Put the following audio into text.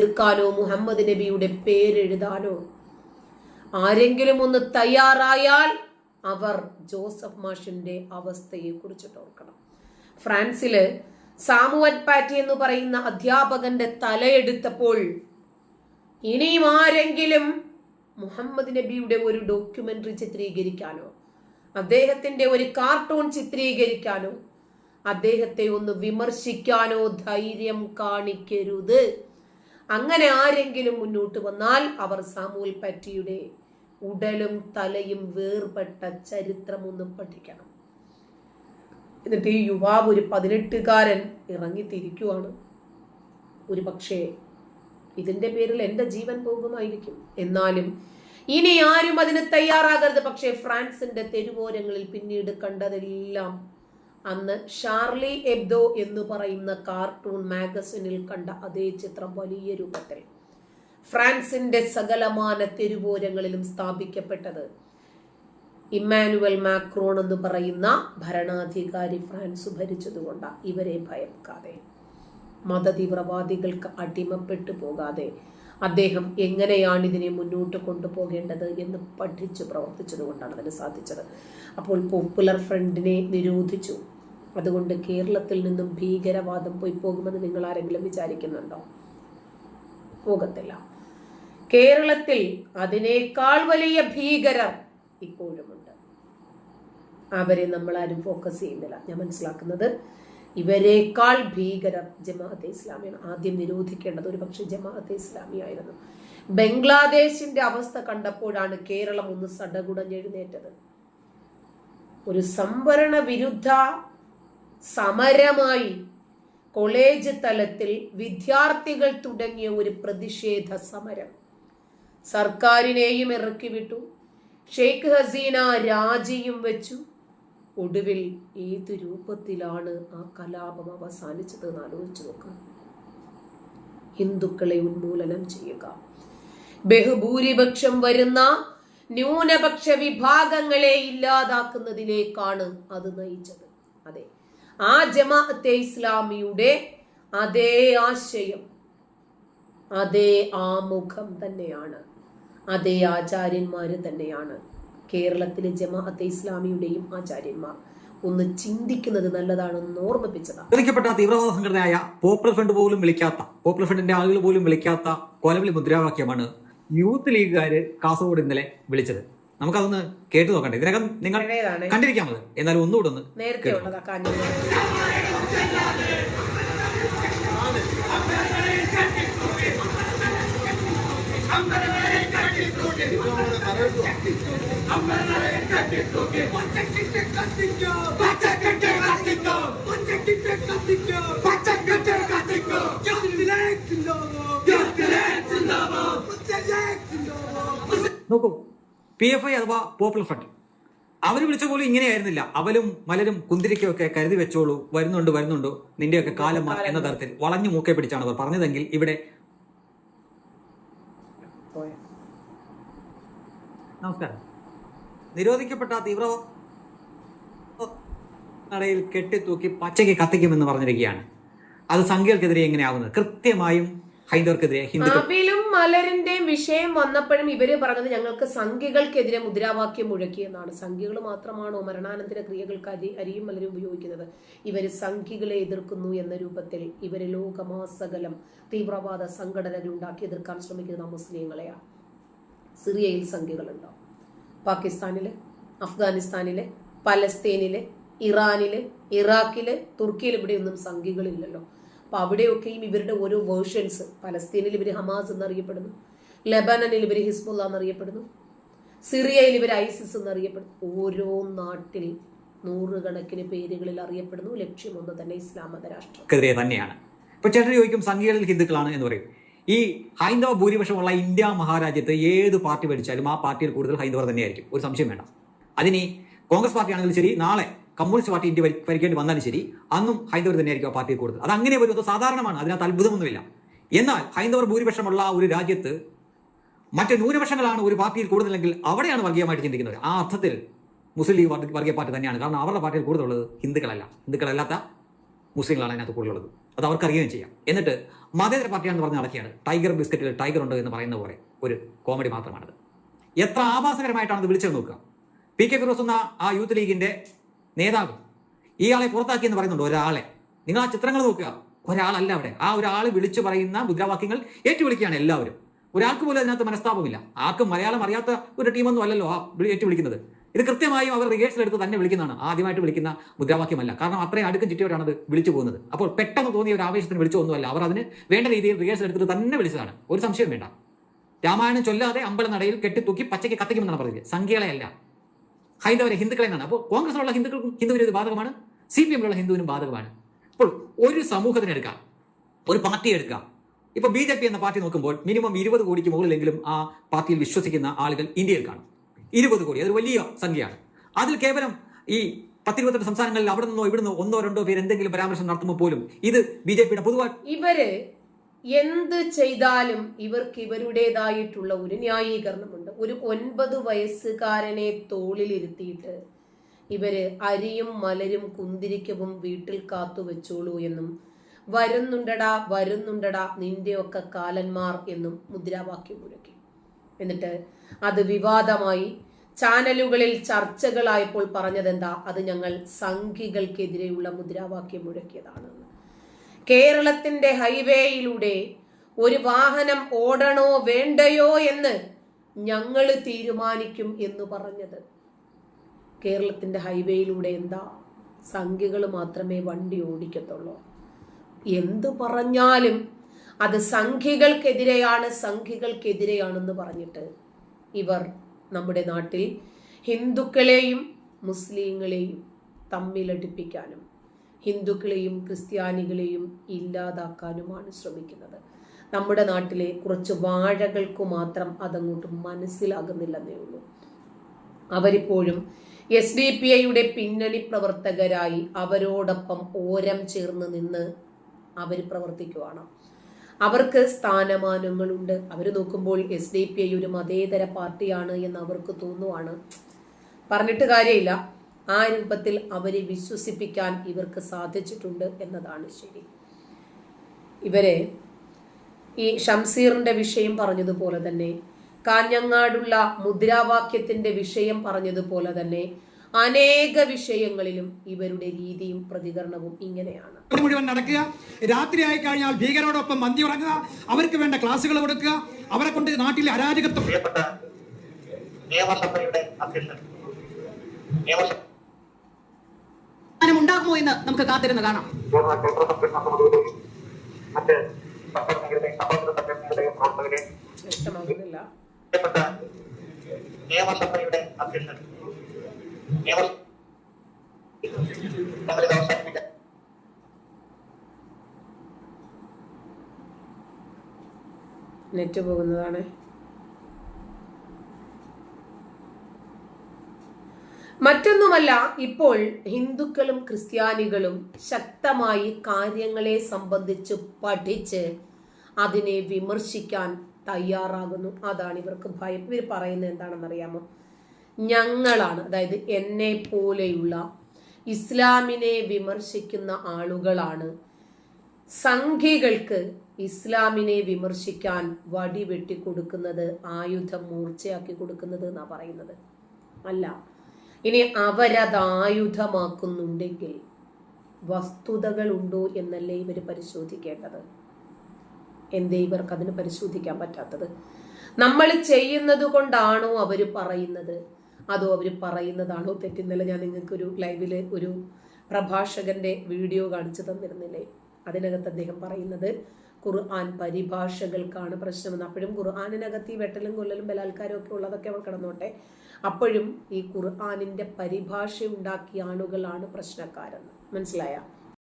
തീർക്കാനോ മുഹമ്മദ് നബിയുടെ പേരെഴുതാനോ? ആരെങ്കിലും ഒന്ന് തയ്യാറായാൽ അവർ ജോസഫ് മാഷിന്റെ അവസ്ഥയെ കുറിച്ചിട്ട് ഓർക്കണം. ഫ്രാൻസിൽ സാമുവൽ പാറ്റി എന്ന് പറയുന്ന അധ്യാപകന്റെ തലയെടുത്തപ്പോൾ ഇനിയും ആരെങ്കിലും മുഹമ്മദ് നബിയുടെ ഒരു ഡോക്യുമെന്ററി ചിത്രീകരിക്കാനോ അദ്ദേഹത്തിന്റെ ഒരു കാർട്ടൂൺ ചിത്രീകരിക്കാനോ അദ്ദേഹത്തെ ഒന്ന് വിമർശിക്കാനോ ധൈര്യം കാണിക്കരുത്. അങ്ങനെ ആരെങ്കിലും മുന്നോട്ട് വന്നാൽ അവർ സാമൂൽ പറ്റിയുടെ ഉടലും തലയും വേർപെട്ട ചരിത്രം ഒന്ന് പഠിക്കണം. എന്നിട്ട് ഈ യുവാവ് ഒരു പതിനെട്ടുകാരൻ ഇറങ്ങിത്തിരിക്കുവാണ്. ഒരു പക്ഷേ ഇതിന്റെ പേരിൽ എന്റെ ജീവൻ പോകുമായിരിക്കും. എന്നാലും ഇനി ആരും അതിന് തയ്യാറാകരുത്. പക്ഷേ ഫ്രാൻസിന്റെ തെരുവോരങ്ങളിൽ പിന്നീട് കണ്ടതെല്ലാം അന്ന് ഷാർലി എബ്ദോ എന്ന് പറയുന്ന കാർട്ടൂൺ മാഗസിനിൽ കണ്ട അതേ ചിത്രം വലിയ രൂപത്തിൽ. ഫ്രാൻസിന്റെ സകലമാന തെരുവോരങ്ങളിലും സ്ഥാപിക്കപ്പെട്ടത് ഇമ്മാനുവൽ മാക്രോൺ എന്ന് പറയുന്ന ഭരണാധികാരി ഫ്രാൻസ് ഭരിച്ചതുകൊണ്ട് ഇവരെ ഭയക്കാതെ. മതതീവ്രവാദികൾക്ക് അടിമപ്പെട്ടു പോകാതെ അദ്ദേഹം എങ്ങനെയാണ് ഇതിനെ മുന്നോട്ട് കൊണ്ടുപോകേണ്ടത് എന്ന് പഠിച്ചു പ്രവർത്തിച്ചതുകൊണ്ടാണ് അതിന് സാധിച്ചത്. അപ്പോൾ പോപ്പുലർ ഫ്രണ്ടിനെ നിരോധിച്ചു. അതുകൊണ്ട് കേരളത്തിൽ നിന്നും ഭീകരവാദം പോയി പോകുമെന്ന് നിങ്ങൾ ആരെങ്കിലും വിചാരിക്കുന്നുണ്ടോ? പോകത്തില്ല. കേരളത്തിൽ അതിനേക്കാൾ വലിയ ഭീകരർ ഇപ്പോഴുമുണ്ട്. അവരെ നമ്മൾ ആരും ഫോക്കസ് ചെയ്യുന്നില്ല. ഞാൻ മനസ്സിലാക്കുന്നത് ഇവരെക്കാൾ ഭീകരർ ജമാഅത്തെ ഇസ്ലാമിയാണ്. ആദ്യം നിരോധിക്കേണ്ടത് ഒരു പക്ഷേ ജമാഅത്തെ ഇസ്ലാമിയായിരുന്നു ബംഗ്ലാദേശിന്റെ അവസ്ഥ കണ്ടപ്പോഴാണ് കേരളം ഒന്ന് സടകുടഞ്ഞെഴുന്നേറ്റത്. ഒരു സംവരണ വിരുദ്ധ സമരമായി കോളേജ് തലത്തിൽ വിദ്യാർത്ഥികൾ തുടങ്ങിയ ഒരു പ്രതിഷേധ സമരം. സർക്കാരിനെയും ഇറക്കി വിട്ടു. ഷെയ്ഖ് ഹസീന രാജിയും വെച്ചു. ഒടുവിൽ ഏത് രൂപത്തിലാണ് ആ കലാപം അവസാനിച്ചത് എന്ന് ആലോചിച്ചു നോക്കുക ഹിന്ദുക്കളെ ഉന്മൂലനം ചെയ്യുക. ബഹുഭൂരിപക്ഷം വരുന്ന ന്യൂനപക്ഷ വിഭാഗങ്ങളെ ഇല്ലാതാക്കുന്നതിലേക്കാണ് അത് നയിച്ചത്. അതെ ആ ജമാഅത്തെ ഇസ്ലാമിയുടെ അതേ ആശയം അതേ ആമുഖം തന്നെയാണ്. അതേ ആചാര്യന്മാര് തന്നെയാണ്. കേരളത്തിലെ ജമാഅത്തെ ഇസ്ലാമിയുടെയും ആചാര്യന്മാർ. ഒന്ന് ചിന്തിക്കുന്നത് നല്ലതാണെന്ന് ഓർമ്മിപ്പിച്ചതാണ് വിളിക്കപ്പെട്ട തീവ്രവാദ സംഘടനയായ പോപ്പുലർ ഫ്രണ്ട് പോലും വിളിക്കാത്ത പോപ്പുലർ ഫ്രണ്ടിന്റെ ആളുകൾ പോലും വിളിക്കാത്ത കൊലവിളി മുദ്രാവാക്യമാണ് യൂത്ത് ലീഗുകാര് കാസർഗോഡ് ഇന്നലെ വിളിച്ചത്. നമുക്കതൊന്ന് കേട്ടു നോക്കണ്ടേ? ഇതിനകം നിങ്ങൾ കണ്ടിരിക്കാം കണ്ടിരിക്കാമത്. എന്നാലും ഒന്നുകൂടെ ഒന്ന് നേരത്തെ നോക്കൂ. പി എഫ് ഐ അഥവാ പോപ്പുലർ ഫ്രണ്ട് അവർ വിളിച്ച പോലും ഇങ്ങനെയായിരുന്നില്ല. അവലും മലരും കുന്തിരിക്കും ഒക്കെ കരുതി വെച്ചോളൂ. വരുന്നുണ്ട് വരുന്നുണ്ട്. നിന്റെയൊക്കെ കാലം എന്ന തരത്തിൽ വളഞ്ഞു മൂക്കെ പിടിച്ചാണ് അവർ പറഞ്ഞതെങ്കിൽ ഇവിടെ നമസ്കാരം. നിരോധിക്കപ്പെട്ട തീവ്ര നടയിൽ കെട്ടിത്തൂക്കി പച്ചയ്ക്ക് കത്തിക്കുമെന്ന് പറഞ്ഞിരിക്കുകയാണ്. അത് സംഖ്യകൾക്കെതിരെ എങ്ങനെയാവുന്നത്? കൃത്യമായും ഹൈന്ദവർക്കെതിരെ ഹിന്ദുക്കളും മലരിന്റെയും വിഷയം വന്നപ്പോഴും ഇവർ പറഞ്ഞത് ഞങ്ങൾക്ക് സംഖ്യകൾക്കെതിരെ മുദ്രാവാക്യം മുഴക്കിയെന്നാണ്. സംഖ്യകൾ മാത്രമാണോ മരണാനന്തര ക്രിയകൾക്ക് അരി അരിയും മലരും ഉപയോഗിക്കുന്നത്? ഇവർ സംഖ്യകളെ എതിർക്കുന്നു എന്ന രൂപത്തിൽ ഇവർ ലോകമാസകലം തീവ്രവാദ സംഘടനകൾ ഉണ്ടാക്കി എതിർക്കാൻ ശ്രമിക്കുന്ന മുസ്ലിങ്ങളെയാണ് സിറിയയിൽ സംഖ്യകളുണ്ടോ പാകിസ്ഥാനിൽ അഫ്ഗാനിസ്ഥാനിൽ പലസ്തീനിൽ ഇറാനിൽ ഇറാഖിൽ തുർക്കിയിൽ ഇവിടെയൊന്നും സംഖ്യകളില്ലല്ലോ അപ്പൊ അവിടെയൊക്കെയും ഇവരുടെ ഓരോ വേർഷൻസ് പലസ്തീനിൽ ഇവർ ഹമാസ് എന്നറിയപ്പെടുന്നു ലെബനനിൽ ഇവർ ഹിസ്ബുല്ല എന്നറിയപ്പെടുന്നു സിറിയയിൽ ഇവർ ഐസിസ് എന്നറിയപ്പെടുന്നു. ഓരോ നാട്ടിൽ നൂറുകണക്കിന് പേരുകളിൽ അറിയപ്പെടുന്നു. ലക്ഷ്യം ഒന്ന് തന്നെ ഇസ്ലാം മതരാഷ്ട്രക്കെതിരെ തന്നെയാണ്. ഇപ്പൊ ചേട്ടൻ ചോദിക്കും സംഖ്യകളിൽ ഹിന്ദുക്കളാണ് എന്ന് പറയും. ഈ ഹൈന്ദവ ഭൂരിപക്ഷമുള്ള ഇന്ത്യ മഹാരാജ്യത്ത് ഏത് പാർട്ടി ഭരിച്ചാലും ആ പാർട്ടിയിൽ കൂടുതൽ ഹൈന്ദവർ തന്നെയായിരിക്കും. ഒരു സംശയം വേണ്ട. അതിനി കോൺഗ്രസ് പാർട്ടി ആണെങ്കിലും ശരി നാളെ കമ്മ്യൂണിസ്റ്റ് പാർട്ടി ഇന്ത്യ ഭരി- ഭരിക്കേണ്ടി വന്നാലും ശരി അന്നും ഹൈന്ദവർ തന്നെയായിരിക്കും ആ പാർട്ടിയിൽ കൂടുതൽ. അത് അങ്ങനെ വരും അത് സാധാരണമാണ് അതിനകത്ത് അത്ഭുതമൊന്നുമില്ല. എന്നാൽ ഹൈന്ദവർ ഭൂരിപക്ഷമുള്ള ഒരു രാജ്യത്ത് മറ്റ് ന്യൂനപക്ഷങ്ങളാണ് ഒരു പാർട്ടിയിൽ കൂടുതലെങ്കിൽ അവിടെയാണ് വർഗീയമായിട്ട് ചിന്തിക്കുന്നത്. ആ അർത്ഥത്തിൽ മുസ്ലിം ലീഗ് വർഗ- വർഗീയ പാർട്ടി തന്നെയാണ്. കാരണം അവരുടെ പാർട്ടിയിൽ കൂടുതലുള്ളത് ഹിന്ദുക്കളല്ല. ഹിന്ദുക്കളല്ലാത്ത മുസ്ലിങ്ങളാണ് അതിനകത്ത് കൂടുതലുള്ളത്. അത് അവർക്ക് അറിയുകയും ചെയ്യാം. എന്നിട്ട് മതേതര പാർട്ടിയാണെന്ന് പറഞ്ഞ് നടക്കുകയാണ്. ടൈഗർ ബിസ്ക്കറ്റിൽ ടൈഗർ ഉണ്ട് എന്ന് പറയുന്ന പോലെ ഒരു കോമഡി മാത്രമാണത്. എത്ര ആഭാസകരമായിട്ടാണ് വിളിച്ചു വിളിച്ചത് നോക്കുക. പി കെ ഫിറോസ് എന്ന ആ യൂത്ത് ലീഗിന്റെ നേതാവ്. ഇയാളെ പുറത്താക്കി എന്ന് പറയുന്നുണ്ട് ഒരാളെ? നിങ്ങൾ ആ ചിത്രങ്ങൾ നോക്കുക. ഒരാളല്ല അവിടെ. ആ ഒരാൾ വിളിച്ചു പറയുന്ന മുദ്രാവാക്യങ്ങൾ ഏറ്റുവിളിക്കുകയാണ് എല്ലാവരും. ഒരാൾക്ക് പോലും അതിനകത്ത് മനസ്താപമില്ല. ആർക്കും മലയാളം അറിയാത്ത ഒരു ടീമൊന്നും അല്ലല്ലോ ആ വിളി- ഏറ്റുവിളിക്കുന്നത്. ഇത് കൃത്യമായും അവർ റിഹേഴ്സൽ എടുത്ത് തന്നെ വിളിക്കുന്നതാണ്. ആദ്യമായിട്ട് വിളിക്കുന്ന മുദ്രാവാക്യമല്ല. കാരണം അത്രയും അടുക്കും ചുറ്റിയോടാണ് അത് വിളിച്ചു പോകുന്നത്. അപ്പോൾ പെട്ടെന്ന് തോന്നിയ ഒരു ആവേശത്തിന് വിളിച്ചു ഒന്നുമല്ല അവർ അതിന് വേണ്ട രീതിയിൽ റിഹേഴ്സൽ എടുത്തിട്ട് തന്നെ വിളിച്ചതാണ്. ഒരു സംശയം വേണ്ട. രാമായണം ചൊല്ലാതെ അമ്പലനടയിൽ കെട്ടിത്തൂക്കി പച്ചയ്ക്ക് കത്തിക്കുമെന്നാണ് പറഞ്ഞത്. സംഖ്യകളെയല്ല ഹൈന്ദവരെ ഹിന്ദുക്കളെ എന്നാണ്. അപ്പോൾ കോൺഗ്രസിലുള്ള ഹിന്ദുക്കൾക്കും ഹിന്ദുവിനും ഇത് ബാധകമാണ് സി പി എമ്മിലുള്ള ഹിന്ദുവിനും ബാധകമാണ്. അപ്പോൾ ഒരു സമൂഹത്തിന് എടുക്കാം ഒരു പാർട്ടി എടുക്കാം. ഇപ്പൊ ബി ജെ പി എന്ന പാർട്ടി നോക്കുമ്പോൾ മിനിമം ഇരുപത് കോടിക്ക് മുകളിലെങ്കിലും ആ പാർട്ടിയിൽ വിശ്വസിക്കുന്ന ആളുകൾ ഇന്ത്യയിൽ കാണും. ഇരുപത് കോടി അതൊരു വലിയ സംഖ്യയാണ്. അതിൽ കേവലം ഈ പത്തിരുപത്തെട്ട് സംസ്ഥാനങ്ങളിൽ അവിടെ നിന്നോ ഇവിടെ നിന്നോ ഒന്നോ രണ്ടോ പേര് എന്തെങ്കിലും പരാമർശം നടത്തുമ്പോൾ പോലും ഇത് ബി ജെ പിയുടെ പൊതുവായി ഇവർ എന്ത് ചെയ്താലും ഇവർക്ക് ഇവരുടേതായിട്ടുള്ള ഒരു ന്യായീകരണമുണ്ട് ഒരു ഒൻപത് വയസ്സുകാരനെ തോളിലിരുത്തിയിട്ട് ഇവർ അരിയും മലരും കുന്തിരിക്കവും വീട്ടിൽ കാത്തു വെച്ചോളൂ എന്നും വരുന്നുണ്ടടാ വരുന്നുണ്ടടാ നിന്റെയൊക്കെ കാലന്മാർ എന്നും മുദ്രാവാക്യം മുഴക്കി. എന്നിട്ട് അത് വിവാദമായി ചാനലുകളിൽ ചർച്ചകളായപ്പോൾ പറഞ്ഞതെന്താ അത് ഞങ്ങൾ സംഘികൾക്കെതിരെയുള്ള മുദ്രാവാക്യം മുഴക്കിയതാണ്. കേരളത്തിന്റെ ഹൈവേയിലൂടെ ഒരു വാഹനം ഓടണോ വേണ്ടയോ എന്ന് ഞങ്ങൾ തീരുമാനിക്കും എന്ന് പറഞ്ഞത്. കേരളത്തിന്റെ ഹൈവേയിലൂടെ എന്താ? സംഖ്യകൾ മാത്രമേ വണ്ടി ഓടിക്കത്തുള്ളൂ. എന്തു പറഞ്ഞാലും അത് സംഖ്യകൾക്കെതിരെയാണ് സംഖ്യകൾക്കെതിരെയാണെന്ന് പറഞ്ഞിട്ട് ഇവർ നമ്മുടെ നാട്ടിൽ ഹിന്ദുക്കളെയും മുസ്ലിങ്ങളെയും തമ്മിലടിപ്പിക്കാനും ഹിന്ദുക്കളെയും ക്രിസ്ത്യാനികളെയും ഇല്ലാതാക്കാനുമാണ് ശ്രമിക്കുന്നത്. നമ്മുടെ നാട്ടിലെ കുറച്ച് വാഴകൾക്ക് മാത്രം അതങ്ങോട്ട് മനസ്സിലാകുന്നില്ലെന്നേ ഉള്ളൂ. അവരിപ്പോഴും എസ് ഡി പി ഐയുടെ പിന്നണി പ്രവർത്തകരായി അവരോടൊപ്പം ഓരം ചേർന്ന് നിന്ന് അവർ പ്രവർത്തിക്കുവാണ്. അവർക്ക് സ്ഥാനമാനങ്ങളുണ്ട്. അവർ നോക്കുമ്പോൾ എസ് ഡി പി ഐ ഒരു മതേതര പാർട്ടിയാണ് എന്ന് അവർക്ക് തോന്നുവാണ്. പറഞ്ഞിട്ട് കാര്യമില്ല. ആ രൂപത്തിൽ അവരെ വിശ്വസിപ്പിക്കാൻ ഇവർക്ക് സാധിച്ചിട്ടുണ്ട് എന്നതാണ് ശരി. ഇവരെ ഈ ഷംസീറിന്റെ വിഷയം പറഞ്ഞതുപോലെ തന്നെ കാഞ്ഞങ്ങാടുള്ള മുദ്രാവാക്യത്തിന്റെ വിഷയം പറഞ്ഞതുപോലെ തന്നെ അനേക വിഷയങ്ങളിലും ഇവരുടെ രീതിയും പ്രതികരണവും ഇങ്ങനെയാണ്. മുഴുവൻ നടക്കുക. രാത്രിയായി കഴിഞ്ഞാൽ ഭീകരോടൊപ്പം മന്തി ഉറങ്ങുക. അവർക്ക് വേണ്ട ക്ലാസ്സുകൾ കൊടുക്കുക. അവരെ കൊണ്ട് നാട്ടിലെ അരാജകത്വം നിയമസഭയുടെ അധ്യക്ഷൻ നിയമസഭ ഉണ്ടാകുമോ എന്ന് നമുക്ക് കാത്തിരുന്ന് കാണാം. വ്യക്തമാകുന്നില്ല. നിയമസഭയുടെ അവസാനിപ്പിക്കാം. നെറ്റ് പോകുന്നതാണ് മറ്റൊന്നുമല്ല ഇപ്പോൾ ഹിന്ദുക്കളും ക്രിസ്ത്യാനികളും ശക്തമായി കാര്യങ്ങളെ സംബന്ധിച്ച് പഠിച്ച് അതിനെ വിമർശിക്കാൻ തയ്യാറാകുന്നു. അതാണ് ഇവർക്ക് ഭയം. ഇവർ പറയുന്നത് എന്താണെന്നറിയാമോ ഞങ്ങളാണ് അതായത് എന്നെ പോലെയുള്ള ഇസ്ലാമിനെ വിമർശിക്കുന്ന ആളുകളാണ്. സംഘികൾക്ക് ഇസ്ലാമിനെ വിമർശിക്കാൻ വടി വെട്ടിക്കൊടുക്കുന്നത് ആയുധം മൂർച്ചയാക്കി കൊടുക്കുന്നത് എന്നാ പറയുന്നത്. അല്ല ഇനി അവരത് ആയുധമാക്കുന്നുണ്ടെങ്കിൽ വസ്തുതകൾ ഉണ്ടോ എന്നല്ലേ ഇവർ പരിശോധിക്കേണ്ടത്? എന്തേ ഇവർക്ക് അതിന് പരിശോധിക്കാൻ പറ്റാത്തത്? നമ്മൾ ചെയ്യുന്നത് കൊണ്ടാണോ അവർ പറയുന്നത്? അതോ അവർ പറയുന്നതാണോ തെറ്റുന്നില്ല ഞാൻ നിങ്ങൾക്ക് ഒരു ലൈവിൽ ഒരു പ്രഭാഷകന്റെ വീഡിയോ കാണിച്ചു തന്നിരുന്നില്ലേ? അതിനകത്ത് അദ്ദേഹം പറയുന്നത് ഖുർആൻ പരിഭാഷകൾക്കാണ് പ്രശ്നമെന്ന്. അപ്പോഴും ഖുർആാനിനകത്ത് ഈ വെട്ടലും കൊല്ലലും ബലാത്കാരവും ഒക്കെ ഉള്ളതൊക്കെ അവർ കിടന്നോട്ടെ. അപ്പോഴും ഈ ഖുർആാനിന്റെ പരിഭാഷ ഉണ്ടാക്കിയ ആളുകളാണ് പ്രശ്നക്കാരെന്ന്. മനസ്സിലായ?